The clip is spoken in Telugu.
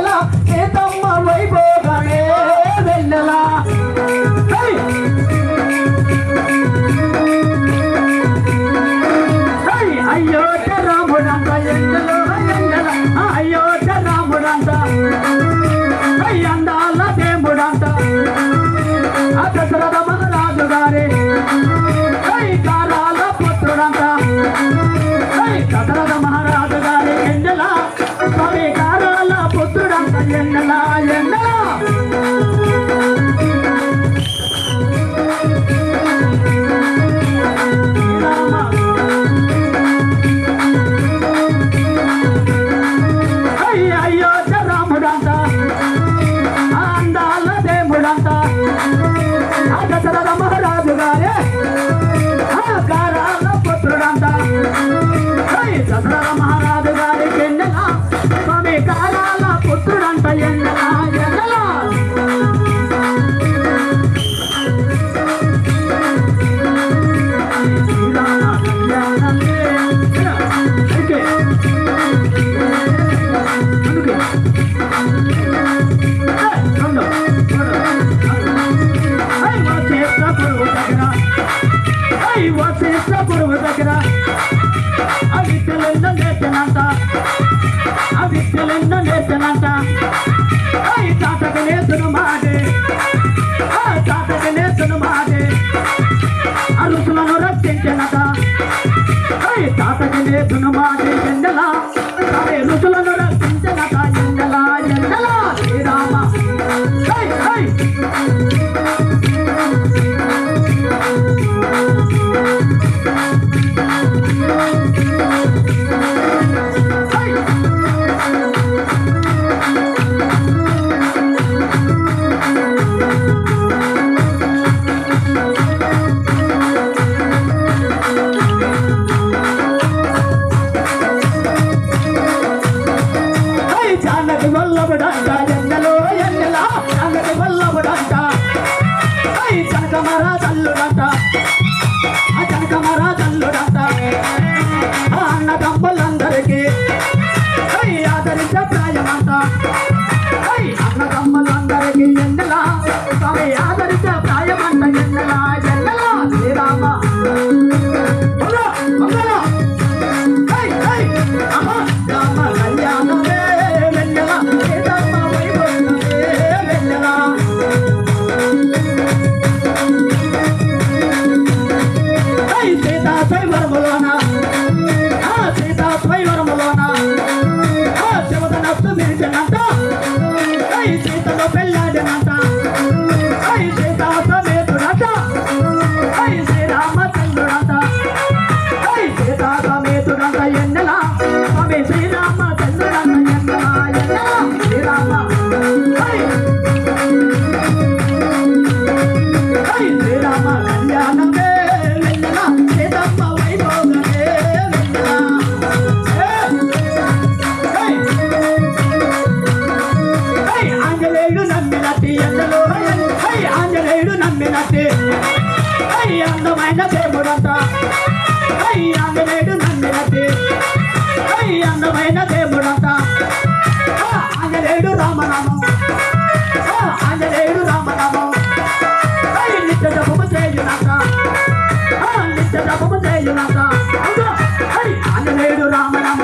నెల సీతమ్మ వైభోగ. ఇది ఎంతలో అయ్యి ఆంజనేయుడు నమ్మినట్టే అయ్యి అందమైన దేవుడంతా అయ్యి ఆంజనేయుడు నమ్మినట్టే అయ్యి అందమైన దేవుడంతా ఆంజనేయుడు రామనామం ఆంజనేయుడు రామనామం అయ్యి నిత్య జపము చేయునాక నిత్య జపము చేయునాక అయ్యి ఆంజనేయుడు రామనామం